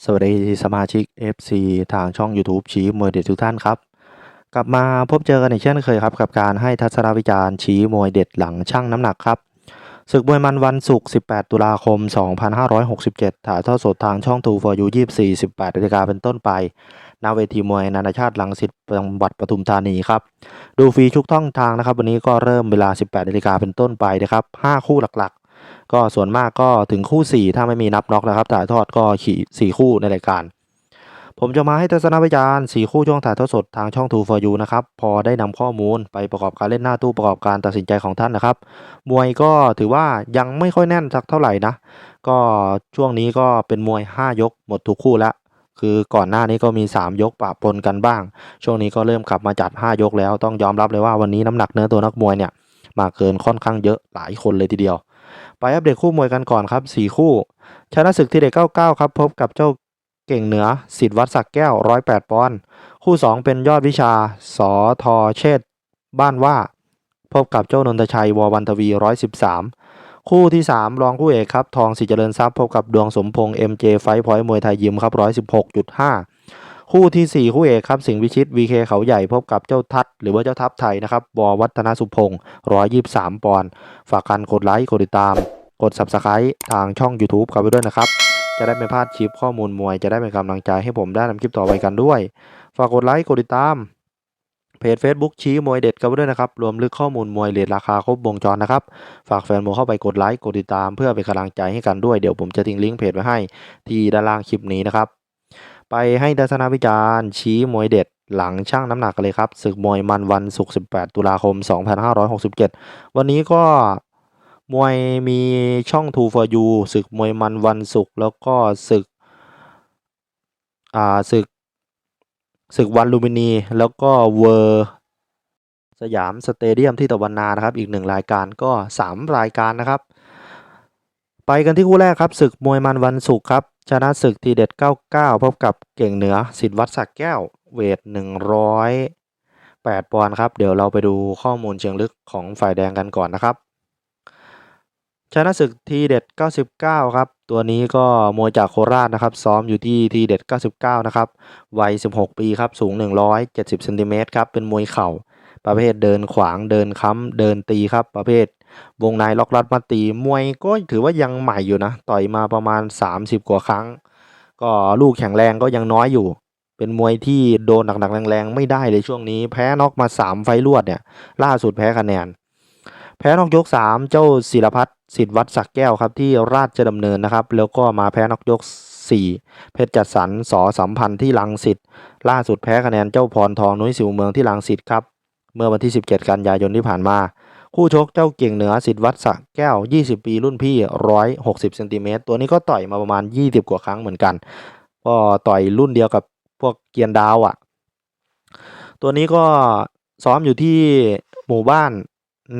สวัสดีสมาชิก FC ทางช่อง YouTube ชี้มวยเด็ดทุกท่านครับ กลับมาพบเจอกันอีกเช่นเคยครับ กับการให้ทัศนวิจารณ์ชี้มวยเด็ดหลังช่างน้ำหนักครับศึกมวยมันวันศุกร์ 18 ตุลาคม 2567 ถ่ายทอดสดทางช่องทูฟอร์ยู24 18นาฬิกาเป็นต้นไปณเวทีมวยนานาชาติลังสิตจังหวัดปทุมธานีครับ ดูฟรีทุกท่องทางนะครับ วันนี้ก็เริ่มเวลา 18นาฬิกาเป็นต้นไปนะครับ 5 คู่หลัก ก็ส่วนมากก็ถึงคู่ 4 ถ้าไม่มีนับน็อกนะครับถ่ายทอดก็ขี่ 4 คู่ในรายการ ผมจะมาให้ทัศนวิจารณ์4คู่ช่วงถ่ายทอดสดทางช่อง True for You นะครับ พอได้นำข้อมูลไปประกอบการเล่นหน้าตู้ประกอบการตัดสินใจของท่านนะครับ มวยก็ถือว่ายังไม่ค่อยแน่นสักเท่าไหร่นะ ก็ช่วงนี้ก็เป็นมวย 5 ยกหมดทุกคู่แล้วคือก่อนหน้านี้ก็มี 3 ยกปะปนกันบ้าง ช่วงนี้ก็เริ่มกลับมาจัด 5 ยกแล้วต้องยอมรับเลยว่าวันนี้น้ำหนักเนื้อตัวนักมวยเนี่ยมาเกินค่อนข้างเยอะหลายคนเลยทีเดียว ไปอัปเดตคู่มวยกันก่อนครับ 4 คู่ ชนะศึกที่เด็ก99 ครับ พบกับเจ้าเก่งเหนือสิทธิ์วัดสักแก้ว 108 ปอนด์คู่ 2 เป็นยอดวิชาสอทอเชษบ้านว่า พบกับเจ้านนทชัยววันทวี 113 คู่ที่ 3 รองคู่เอกครับ ทองสิเจริญทรัพย์พบกับดวงสมพงษ์ MJ ไฟพอยต์มวยไทยยิมครับ 116.5 คู่ทีสี่ 4 คู่เอกครับสิงห์วิชิต VK เขาใหญ่พบกับเจ้าทัดหรือว่าเจ้าทัพไทยนะครับววัฒนสุพงศ์123ปอนด์ฝากกันกดไลค์กดติดตาม กด Subscribe ทางช่อง YouTube กันไปด้วยนะครับ จะได้ไม่พลาดคลิปข้อมูลมวย จะได้เป็นกำลังใจให้ผมได้ทำคลิปต่อไปกันด้วย ฝากกดไลค์กดติดตามเพจ Facebook ชี้มวยเด็ดกันไปด้วยนะครับ รวมลึกข้อมูลมวยเลทราคาครบวงจรนะครับ ฝากแฟนมวยเข้าไปกดไลค์กดติดตาม เพื่อเป็นกำลังใจให้กันด้วย เดี๋ยวผมจะทิ้งลิงก์เพจไว้ให้ที่ด้านล่างคลิปนี้นะครับ ไปให้ทัศนวิจารณ์ชี้มวยเด็ดหลังช่างน้ำหนักกันเลยครับศึกมวยมันวันศุกร์18 ตุลาคม 2567 วันนี้ก็มวยมีช่อง True for You ศึกมวยมันวันศุกร์แล้วก็ศึกอ่าศึกศึกวันลูมินี แล้วก็เวอร์สยามสเตเดียมที่ตะวันนานะครับ อีกหนึ่งรายการก็ 3 รายการนะครับ ไปกันที่คู่แรกครับศึกมวยมันวันศุกร์ครับ ชนะศึกทีเด็ด 99 พบกับเก่งเหนือสิทธิวัดสักแก้ว เวท 108 ปอนด์ครับ เดี๋ยวเราไปดูข้อมูลเชิงลึกของฝ่ายแดงกันก่อนนะครับ ชนะศึกทีเด็ด 99 ครับ ตัวนี้ก็มวยจากโคราชนะครับ ซ้อมอยู่ที่ทีเด็ด 99 นะครับ วัย 16 ปีครับ สูง 170 เซนติเมตรครับ เป็นมวยเข่า ประเภทเดินขวาง เดินค้ำ เดินตีครับ ประเภท วงในล็อกรัดมาตีมวยก็ถือว่ายังใหม่อยู่นะ ต่อยมาประมาณ 30 กว่าครั้ง ก็ลูกแข็งแรงก็ยังน้อยอยู่ เป็นมวยที่โดนหนักๆแรงๆไม่ได้เลยช่วงนี้ แพ้น็อกมา 3 ไฟล์รวดเนี่ย ล่าสุดแพ้คะแนน แพ้นอกยก 3 เจ้าศิรพัฒน์สิทธิวัดสักแก้วครับที่ราชดำเนินนะครับ แล้วก็มาแพ้นอกยก 4 เพชรจัดสรรสอสัมพันธ์ที่ลังสิตล่าสุดแพ้คะแนนเจ้าพรทองนุ้ยสิวเมืองที่ลังสิตครับเมื่อวันที่ 17 กันยายนที่ผ่านมา คู่ชกเจ้าเก่งเหนือสิทธิ์วัดสักแก้ว 20 ปีรุ่นพี่ 160เซนติเมตรตัวนี้ก็ต่อยมาประมาณ 20 กว่าครั้งเหมือนกัน ก็ต่อยรุ่นเดียวกับพวกเกียนดาวอะ่ะ ตัวนี้ก็ซ้อมอยู่ที่หมู่บ้าน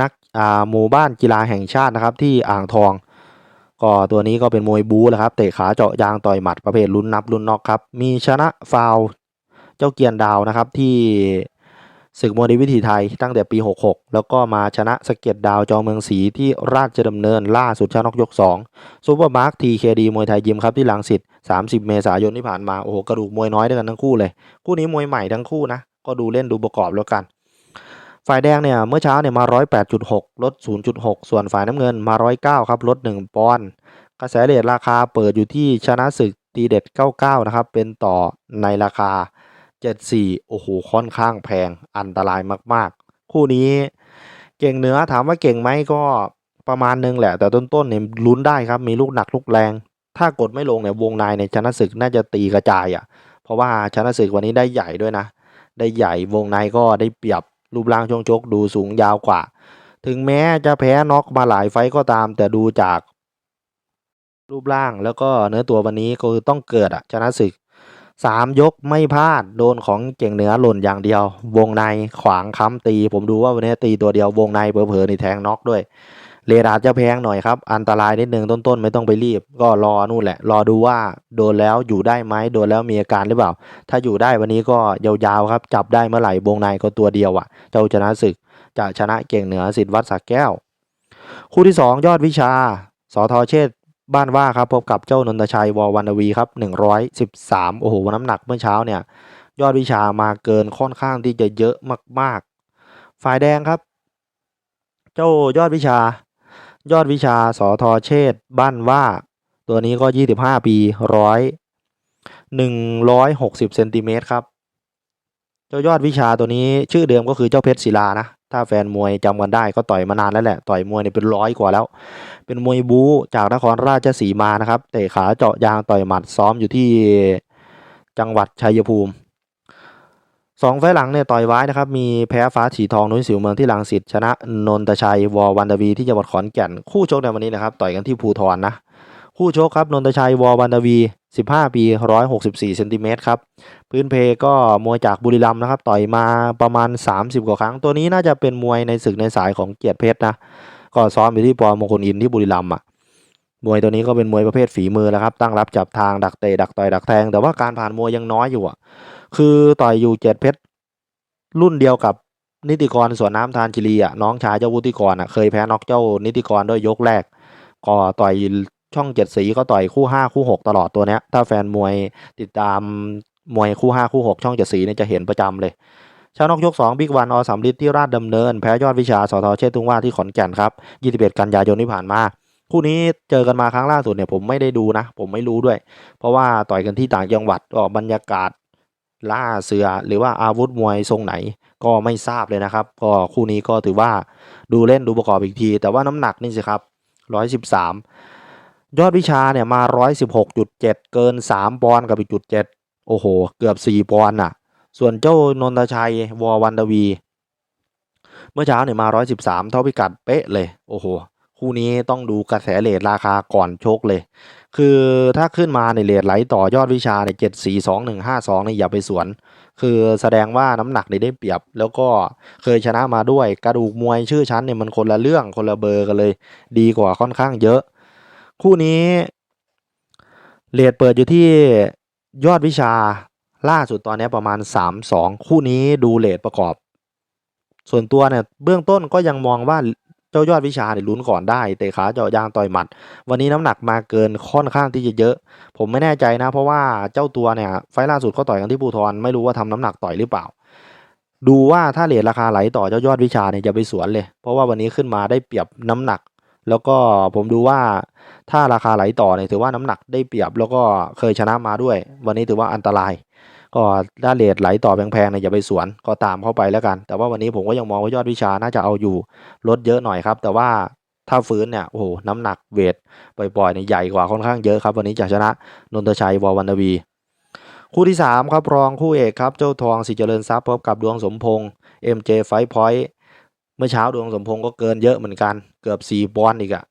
นักอ่าหมู่บ้านกีฬาแห่งชาตินะครับ ที่อ่างทอง ก็ตัวนี้ก็เป็นมวยบู๊แหละครับเตะขาเจาะยางต่อยหมัดประเภทลุ้นนับลุ้นน็อกครับ มีชนะฟาวเจ้าเกียนดาวนะครับที่ ศึกมวยในวิถีไทยตั้งแต่ปี 66 แล้วก็มาชนะสะเก็ดดาวจอเมืองศรีที่ราชดำเนินล่าสุดชนะนอกยก2ซูเปอร์มาร์คทีเคดีมวยไทยยิมครับที่ลังสิต30 เมษายนที่ผ่านมาโอ้โหกระดูกมวยน้อยด้วยกันทั้งคู่เลย คู่นี้มวยใหม่ทั้งคู่นะ ก็ดูเล่นดูประกอบแล้วกันฝ่ายแดงเนี่ยเมื่อเช้าเนี่ยมา108.6 ลด 0.6 ส่วนฝ่ายน้ำเงินมา109ครับลด 1 ปอนด์กระแสเรทราคาเปิดอยู่ที่ชนะศึกตีเด็ด 99 นะครับ เป็นต่อในราคา 74 โอ้โห ค่อนข้างแพง อันตรายมาก ๆ คู่นี้เก่งเหนือถามว่าเก่งไหมก็ประมาณนึงแหละ แต่ต้นๆเนี่ยลุ้นได้ครับ มีลูกหนักลูกแรง ถ้ากดไม่ลงเนี่ยวงในในชนะศึกน่าจะตีกระจายอะ เพราะว่าชนะศึกวันนี้ได้ใหญ่ด้วยนะ ได้ใหญ่ วงในก็ได้เปรียบ รูปร่างช่วงชกดูสูงยาวกว่า ถึงแม้จะแพ้น็อกมาหลายไฟก็ตาม แต่ดูจากรูปร่างแล้วก็เนื้อตัววันนี้ก็คือต้องเกิดอะชนะศึก สามยกไม่พลาดโดนของเก่งเหนือหล่นอย่างเดียว วงในขวางค้ำตี ผมดูว่าวันนี้ตีตัวเดียววงในเผลอๆนี่แทงน็อกด้วย เรดาร์จะแพงหน่อยครับ อันตรายนิดนึงต้นๆ ไม่ต้องไปรีบ ก็รอนู่นแหละ รอดูว่าโดนแล้วอยู่ได้ไหมโดนแล้วมีอาการหรือเปล่า ถ้าอยู่ได้วันนี้ก็ยาวๆครับ จับได้เมื่อไหร่วงในก็ตัวเดียวอะ เจ้าชนะศึกจะชนะเก่งเหนือสิทธิ์วัดสักแก้ว คู่ที่ 2 ยอดวิชาสอทอเชษ บ้านว่าครับพบกับเจ้านนทชัยวอวันวีครับ113 โอ้โหน้ำหนักเมื่อเช้าเนี่ย ยอดวิชามาเกินค่อนข้างที่จะเยอะมากๆ ฝ่ายแดงครับ เจ้ายอดวิชา ยอดวิชาสอทอเชษบ้านว่า ตัวนี้ก็ 25 ปีร้อย160เซนติเมตรครับ เจ้ายอดวิชาตัวนี้ชื่อเดิมก็คือเจ้าเพชรศิลานะ ถ้าแฟนมวยจำกันได้ก็ต่อยมานานแล้วแหละ ต่อยมวยเนี่ยเป็นร้อยกว่าแล้ว เป็นมวยบู๊จากนครราชสีมานะครับ เตะขาเจาะยางต่อยหมัดซ้อมอยู่ที่จังหวัดชัยภูมิสองไฟหลังเนี่ยต่อยไว้นะครับ มีแพ้ฟ้าสีทองนุ้ยสิวเมืองที่ลังสิตชนะนนทชัยวอวันดวีที่จังหวัดขอนแก่น คู่ชกในวันนี้นะครับ ต่อยกันที่ภูทรนะ คู่ชกครับนนทชัยวอวันดวี 15 ปี 164เซนติเมตรครับ พื้นเพก็มวยจากบุรีรัมย์นะครับ ต่อยมาประมาณ 30 กว่าครั้ง ตัวนี้น่าจะเป็นมวยในศึกในสายของเกียรติเพชรนะ ก็ซ้อมอยู่ที่ปอมงคลอินที่บุรีรัมย์อะ มวยตัวนี้ก็เป็นมวยประเภทฝีมือแล้วครับ ตั้งรับจับทางดักเตะดักต่อยดักแทง แต่ว่าการผ่านมวยยังน้อยอยู่อะ คือต่อยอยู่เจ็ดเพชรรุ่นเดียวกับนิติกรสวนน้ำทานจิรีอะน้องชายเจ้าวุฒิกรอะเคยแพ้น็อกเจ้านิติกรด้วยยกแรก ก็ต่อย ช่องเจ็ดสีก็ต่อยคู่ห้าคู่หกตลอดตัวเนี้ย ถ้าแฟนมวยติดตามมวยคู่ห้าคู่หกช่องเจ็ดสีเนี่ยจะเห็นประจำเลยชาวนอกยก2บิ๊กวันอสามฤทธิ์ที่ราชดำเนิน แพ้ยอดวิชาสทเชษตุงว่าที่ขอนแก่นครับ 21 กันยายนที่ผ่านมา คู่นี้เจอกันมาครั้งล่าสุดเนี่ยผมไม่ได้ดูนะ ผมไม่รู้ด้วย เพราะว่าต่อยกันที่ต่างจังหวัดก็บรรยากาศล่าเสือ หรือว่าอาวุธมวยทรงไหนก็ไม่ทราบเลยนะครับ ก็คู่นี้ก็ถือว่าดูเล่นดูประกอบอีกที แต่ว่าน้ำหนักนี่สิครับ 113 ยอดวิชาเนี่ยมา 116.7 เกิน 3 ปอนกับอีกจุด7โอ้โห เกือบ 4 ปอนด์น่ะ ส่วนเจ้านนทชัยวอวันดวี เมื่อเช้าเนี่ยมา 113 เท่าพิกัดเป๊ะเลย โอ้โห คู่นี้ต้องดูกระแสเลทราคาก่อนชกเลย คือถ้าขึ้นมาในเลทไหลต่อยอดวิชาในเจ็ดสี่สองหนึ่งห้าสองเนี่ยอย่าไปสวน คือแสดงว่าน้ำหนักเนี่ยได้เปรียบ แล้วก็เคยชนะมาด้วยกระดูกมวยชื่อชั้นเนี่ยมันคนละเรื่องคนละเบอร์กันเลย ดีกว่าค่อนข้างเยอะ คู่นี้เลทเปิดอยู่ที่ยอดวิชาล่าสุดตอนนี้ประมาณ 3-2 คู่นี้ดูเลทประกอบ ส่วนตัวเนี่ยเบื้องต้นก็ยังมองว่าเจ้ายอดวิชาเนี่ยลุ้นก่อนได้เตะขาเจาะยางต่อยหมัด วันนี้น้ำหนักมาเกินค่อนข้างที่จะเยอะ ผมไม่แน่ใจนะ เพราะว่าเจ้าตัวเนี่ยไฟล่าสุดเขาต่อยกันที่ภูทรไม่รู้ว่าทำน้ำหนักต่อยหรือเปล่า ดูว่าถ้าเลทราคาไหลต่อเจ้ายอดวิชาเนี่ยจะไปสวนเลย เพราะว่าวันนี้ขึ้นมาได้เปรียบน้ำหนัก แล้วก็ผมดูว่าถ้าราคาไหลต่อเนี่ยถือว่าน้ำหนักได้เปรียบแล้วก็เคยชนะมาด้วย วันนี้ถือว่าอันตราย ก็ถ้าเลทไหลต่อแพงๆเนี่ยอย่าไปสวนก็ตามเข้าไปแล้วกัน แต่ว่าวันนี้ผมก็ยังมองว่ายอดวิชาน่าจะเอาอยู่ลดเยอะหน่อยครับ แต่ว่าถ้าฟื้นเนี่ยโอ้โหน้ำหนักเวทปล่อยๆเนี่ยใหญ่กว่าค่อนข้างเยอะครับวันนี้จะชนะนนทชัยวอวันวีคู่ที่ 3 ครับรองคู่เอกครับ เจ้าทองสิเจริญทรัพย์พบกับดวงสมพงษ์ MJ Fight Point เมื่อเช้าดวงสมพงษ์ก็เกินเยอะเหมือนกัน เกือบ4ปอนด์อีกอะ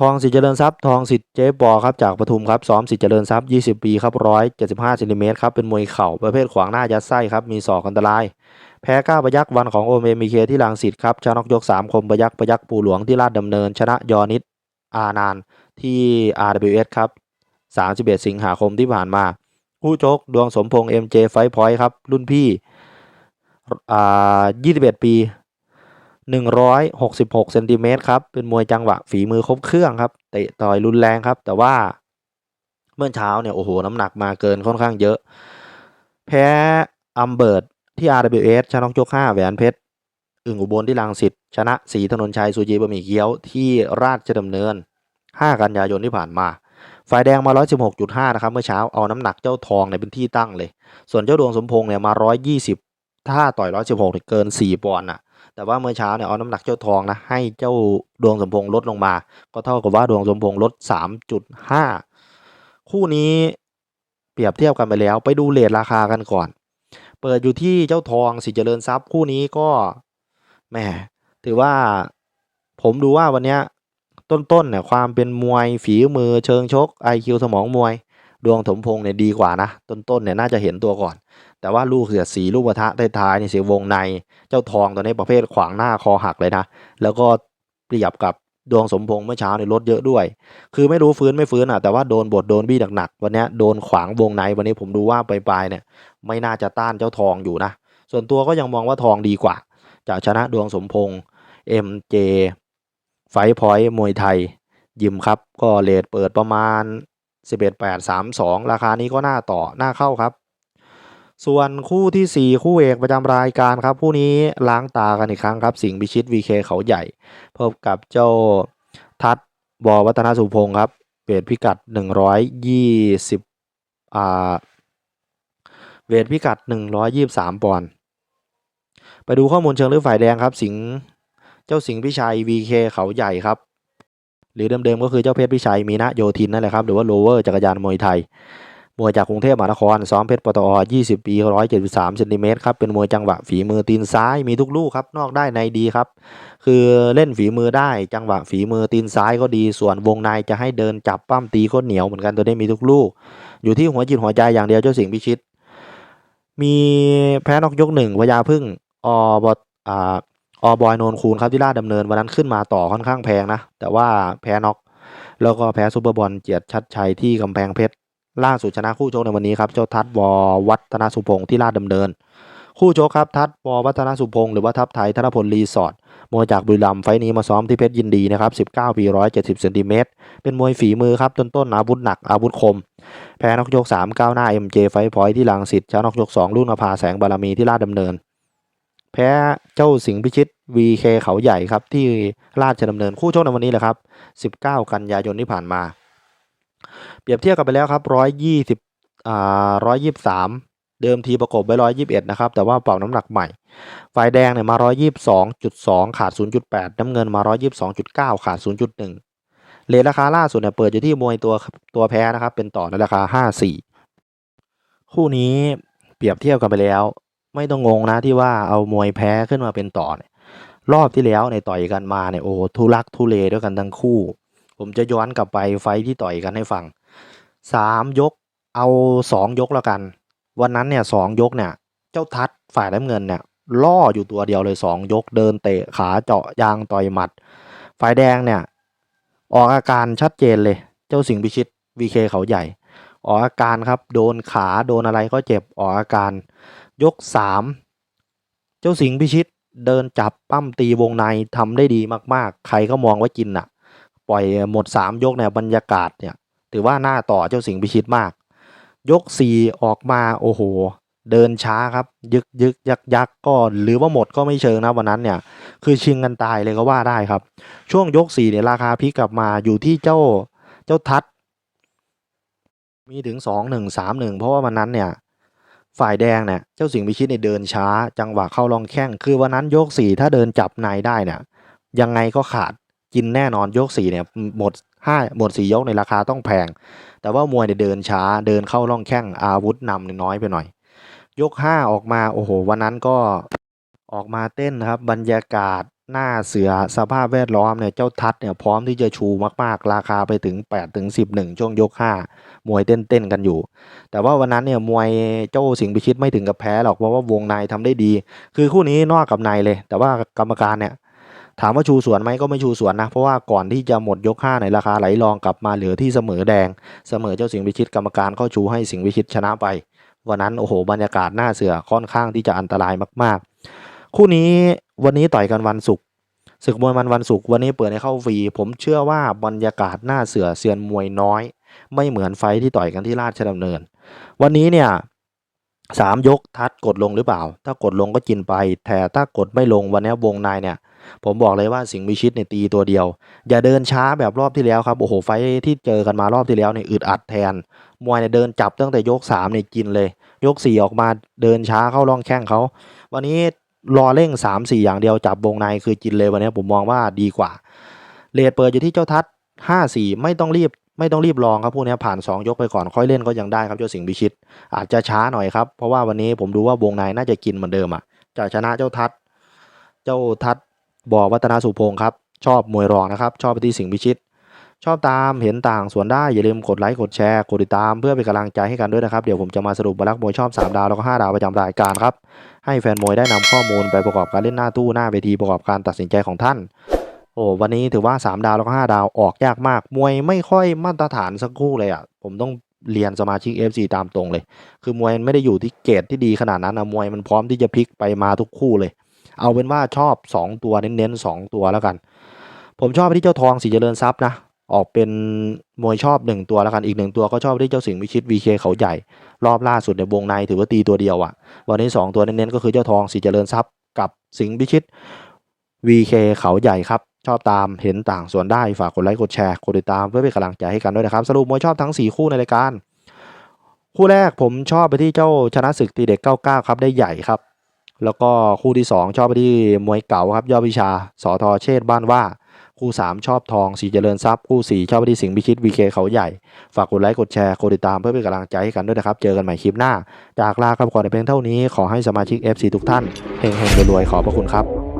ทองสิทธิ์เจริญทรัพย์ทองสิทธิ์เจ๊ปอครับจากปทุมครับซ้อมสิทธิ์เจริญทรัพย์20 ปีครับ175เซนติเมตรครับเป็นมวยเข่าประเภทขวางหน้ายัดไส้ครับมีศอกอันตราย แพ้ก้าวประยักวันของโอเมมีเคที่ลังสิตครับชนะนกยก 3 คมประยักประยักปูหลวงที่ลาดดำเนิน ชนะยอนิดอานานที่ RWS ครับ31 สิงหาคมที่ผ่านมา ผู้ชกดวงสมพงษ์ MJ Fight Point ครับรุ่นพี่ อ่า21 ปี 166เซนติเมตรครับ เป็นมวยจังหวะฝีมือครบเครื่องครับ เตะต่อยรุนแรงครับ แต่ว่าเมื่อเช้าเนี่ย โอ้โห น้ำหนักมาเกินค่อนข้างเยอะ แพ้อัมเบิร์ตที่ RWS ชนะนกยก5แหวนเพชรอึ่งอุบลที่ลังสิตชนะสีถนนชัยสุจีบะหมี่เกี๊ยวที่ราชดำเนิน 5 กันยายนที่ผ่านมาฝ่ายแดงมา 116.5 นะครับ เมื่อเช้าเอาน้ำหนักเจ้าทองเนี่ยเป็นที่ตั้งเลย ส่วนเจ้าดวงสมพงษ์เนี่ยมา 120 ถ้าต่อย116เนี่ยเกิน4ปอนด์น่ะ แต่ว่าเมื่อเช้าเนี่ยเอาน้ำหนักเจ้าทองนะ ให้เจ้าดวงสมพงษ์ลดลงมา ก็เท่ากับว่าดวงสมพงษ์ลด3.5คู่นี้เปรียบเทียบกันไปแล้ว ไปดูเลทราคากันก่อน เปิดอยู่ที่เจ้าทองสิเจริญทรัพย์คู่นี้ก็แหมถือว่าผมดูว่าวันนี้ต้นๆเนี่ยความเป็นมวยฝีมือเชิงชก IQ สมองมวย ดวงสมพงษ์เนี่ยดีกว่านะ ต้นๆเนี่ยน่าจะเห็นตัวก่อน แต่ว่าลูกเสียสีลูกปะทะท้ายๆนี่เสียวงในเจ้าทองตัวนี้ประเภทขวางหน้าคอหักเลยนะ แล้วก็เปรียบกับดวงสมพงษ์เมื่อเช้าเนี่ยลดเยอะด้วย คือไม่รู้ฟื้นไม่ฟื้นอะแต่ว่าโดนบทโดนบี้หนักๆวันนี้โดนขวางวงในวันนี้ผมดูว่าปลายๆเนี่ย ไม่น่าจะต้านเจ้าทองอยู่นะ ส่วนตัวก็ยังมองว่าทองดีกว่า จะชนะดวงสมพงษ์ MJ ไฟพอยต์มวยไทย ยิมครับก็เลทเปิดประมาณ 11.832 ราคานี้ก็น่าต่อน่าเข้าครับ ส่วนคู่ทีสี่ 4 คู่เอกประจำรายการครับคู่นี้ล้างตากันอีกครั้งครับ สิงห์พิชิต VK เขาใหญ่ พบกับเจ้าทัศน์บวัฒนสุพงศ์ครับเวทพิกัด 120อ่าเวทพิกัด 123 ปอนด์ไปดูข้อมูลเชิงลึกฝ่ายแดงครับ สิงห์เจ้าสิงห์พิชัย VK เขาใหญ่ครับ หรือเดิมๆก็คือเจ้าเพชรพิชัยมีนะโยธินนั่นแหละครับ หรือว่าโลเวอร์จักรยานมวยไทย มวยจากกรุงเทพมหานครซ้อมเพชรปตอ 20 ปี 173เซนติเมตรครับ เป็นมวยจังหวะฝีมือตีนซ้าย มีทุกลูกครับ นอกได้ในดีครับ คือเล่นฝีมือได้ จังหวะฝีมือตีนซ้ายก็ดี ส่วนวงในจะให้เดินจับปั้มตีก็เหนียวเหมือนกัน ตัวนี้มีทุกลูก อยู่ที่หัวจิตหัวใจอย่างเดียวเจ้าสิงห์พิชิต มีแพ้นอกยกหนึ่งพญาพึ่ง อบอ่าอบอยโนนคูณครับที่ราดำเนินวันนั้นขึ้นมาต่อค่อนข้างแพงนะ แต่ว่าแพ้นอกแล้วก็แพ้ซูเปอร์บอลเจียดชัดชัยที่กำแพงเพชร ล่าสุดชนะคู่ชกในวันนี้ครับเจ้าทัศน์ววัฒนสุพงศ์ที่ราชดำเนิน คู่ชกครับทัศน์ววัฒนสุพงศ์หรือว่าทัพไทยธนพลรีสอร์ทมวยจากบุรีรัมย์ไฟนี้มาซ้อมที่เพชรยินดีนะครับ 19ปี170เซนติเมตรเป็นมวยฝีมือครับต้นๆอาวุธหนักอาวุธคม แพ้นอกยก3ก้าวหน้า MJ ไฟท์พอยที่ลังสิตชนะนอกยก2รุ่นนภาแสงบารมีที่ราชดำเนิน แพ้เจ้าสิงห์พิชิต VK เขาใหญ่ครับที่ราชดำเนินคู่ชกในวันนี้แหละครับ 19 กันยายนที่ผ่านมา เปรียบเทียบกันไปแล้วครับ120อ่า123เดิมทีประกบไว้121นะครับ แต่ว่าเป่าน้ำหนักใหม่ ฝ่ายแดงเนี่ยมา122.2ขาด0.8น้ำเงินมา122.9ขาด0.1เลทราคาล่าสุดเนี่ยเปิดอยู่ที่มวยตัวตัวแพ้นะครับ เป็นต่อในราคา54คู่นี้เปรียบเทียบกันไปแล้ว ไม่ต้องงงนะที่ว่าเอามวยแพ้ขึ้นมาเป็นต่อเนี่ยรอบที่แล้วในต่อยกันมาเนี่ยโอ้โหทุลักทุเลด้วยกันทั้งคู่ ผมจะย้อนกลับไปไฟที่ต่อยกันให้ฟังสามยกเอาสองยกแล้วกัน วันนั้นเนี่ยสองยกเนี่ย เจ้าทัศน์ฝ่ายน้ำเงินเนี่ยล่ออยู่ตัวเดียวเลยสองยกเดินเตะขาเจาะยางต่อยหมัด ฝ่ายแดงเนี่ย ออกอาการชัดเจนเลย เจ้าสิงห์พิชิต VK เขาใหญ่ ออกอาการครับ โดนขาโดนอะไรก็เจ็บออกอาการ ยกสามเจ้าสิงห์พิชิตเดินจับปั้มตีวงในทำได้ดีมากๆ ใครก็มองว่ากินน่ะ ปล่อยหมดสามยกเนี่ยบรรยากาศเนี่ยถือว่าหน้าต่อเจ้าสิงห์พิชิตมาก ยกสี่ออกมาโอ้โห เดินช้าครับ ยึกยึกยักยักก็หรือว่าหมดก็ไม่เชิงนะวันนั้นเนี่ยคือชิงกันตายเลยก็ว่าได้ครับ ช่วงยกสี่เนี่ยราคาพลิกกลับมาอยู่ที่เจ้าเจ้าทัศน์มีถึงสองหนึ่งสามหนึ่งเพราะว่าวันนั้นเนี่ยฝ่ายแดงเนี่ยเจ้าสิงห์พิชิตเนี่ยเดินช้า จังหวะเข้าลองแข้งคือวันนั้นยกสี่ถ้าเดินจับในได้เนี่ยยังไงก็ขาด กินแน่นอนยกสี่เนี่ยหมดห้าหมดสี่ยกในราคาต้องแพง แต่ว่ามวยเนี่ยเดินช้าเดินเข้าล่องแข้งอาวุธนำน้อยไปหน่อย ยกห้าออกมาโอ้โหวันนั้นก็ออกมาเต้นนะครับบรรยากาศหน้าเสือสภาพแวดล้อมเนี่ยเจ้าทัศน์เนี่ยพร้อมที่จะชูมากๆ ราคาไปถึง8ถึง11 ช่วงยก 5 มวยเต้นๆกันอยู่ แต่ว่าวันนั้นเนี่ยมวยเจ้าสิงห์พิชิตไม่ถึงกับแพ้หรอกเพราะว่าวงในทำได้ดี คือคู่นี้นอกกับในเลย แต่ว่ากรรมการเนี่ย ถามว่าชูสวนไหมก็ไม่ชูสวนนะ เพราะว่าก่อนที่จะหมดยก5ในราคาไหลรองกลับมาเหลือที่เสมอแดง เสมอเจ้าสิงห์พิชิตกรรมการก็ชูให้สิงห์พิชิตชนะไปวันนั้นโอ้โหบรรยากาศหน้าเสือค่อนข้างที่จะอันตรายมาก ๆ คู่นี้วันนี้ต่อยกันวันศุกร์ศึกมวยมันวันศุกร์วันนี้เปิดให้เข้าฟรีผมเชื่อว่าบรรยากาศหน้าเสือเซียนมวยน้อย ไม่เหมือนไฟท์ที่ต่อยกันที่ราชดำเนิน วันนี้เนี่ยสามยกทัดกดลงหรือเปล่า ถ้ากดลงก็กินไปแต่ถ้ากดไม่ลงวันนี้วงในเนี่ย ผมบอกเลยว่าสิงห์วิชิตในยตีตัวเดียว อย่าเดินช้าแบบรอบที่แล้วครับโอ้โหไฟที่เจอกันมารอบที่แล้วเนี่ยอึดอัดแทน มวยเนี่ยเดินจับตั้งแต่ยกสามเนี่ยกินเลย ยกสี่ออกมาเดินช้าเข้าร่องแข้งเขาวันนี้รอเร่งสามสี่อย่างเดียวจับวงในคือกินเลยวันนี้ผมมองว่าดีกว่าเลทเปิดอยู่ที่เจ้าทัศห้าสี่ไม่ต้องรีบไม่ต้องรีบลองครับพวกนี้ผ่านสองยกไปก่อนค่อยเล่นก็ยังได้ครับเจ้าสิงห์พิชิต อาจจะช้าหน่อยครับ เพราะว่าวันนี้ผมดูว่าวงในน่าจะกินเหมือนเดิมอะจะชนะเจ้าทัศเจ้าทัศ บอวัฒนาสุพงศ์ครับ ชอบมวยรองนะครับ ชอบไปที่สิงห์พิชิต ชอบตามเห็นต่างส่วนได้ อย่าลืมกดไลค์กดแชร์กดติดตามเพื่อเป็นกำลังใจให้กันด้วยนะครับ เดี๋ยวผมจะมาสรุปบรรลักมวยชอบ 3 ดาวแล้วก็ 5 ดาวประจำรายการครับ ให้แฟนมวยได้นำข้อมูลไปประกอบการเล่นหน้าตู้หน้าเวทีประกอบการตัดสินใจของท่านโอ้วันนี้ถือว่า 3 ดาวแล้วก็ 5 ดาวออกยากมาก มวยไม่ค่อยมาตรฐานสักคู่เลยอะ ผมต้องเรียนสมาชิก FC ตามตรงเลย คือมวยไม่ได้อยู่ที่เกรดที่ดีขนาดนั้นนะมวยมันพร้อมที่จะพลิกไปมาทุกคู่เลย เอาเป็นว่าชอบ 2 ตัวเน้นๆ2ตัวแล้วกัน ผมชอบไปที่เจ้าทองสีเจริญทรัพย์นะ ออกเป็นมวยชอบหนึ่งตัวแล้วกันอีกหนึ่งตัวก็ชอบที่เจ้าสิงห์วิชิต VK เคเขาใหญ่ รอบล่าสุดในวงในถือว่าตีตัวเดียวอะ่ะวันนี้ 2 ตัวเน้นๆก็คือเจ้าทองสีเจริญทรัพย์กับสิงห์วิชิต VK เขาใหญ่ครับชอบตามเห็นต่างส่วนได้ฝากกดไลค์กดแชร์กดติดตามเพื่อเป็นกำลังใจให้กันด้วยนะครับ สรุปมวยชอบทั้ง 4 คู่ในรายการ คู่แรกผมชอบไปที่เจ้าชนะศึกตีเด็ก 99 ครับได้ใหญ่ครับ แล้วก็คู่ที่ 2 ชอบไปที่มวยเก่าครับยอดวิชาสอทอเชษบ้านว่า คู่ 3 ชอบทองสีเจริญทรัพย์คู่ 4 ชอบไปที่สิงห์พิชิตวีเขาใหญ่ ฝากกดไลค์กดแชร์กดติดตามเพื่อเป็นกำลังใจให้กันด้วยนะครับ เจอกันใหม่คลิปหน้า จากลาครับก่อนในเพียงเท่านี้ขอให้สมาชิก FC ทุกท่านเฮงๆรวยๆขอบพระคุณครับ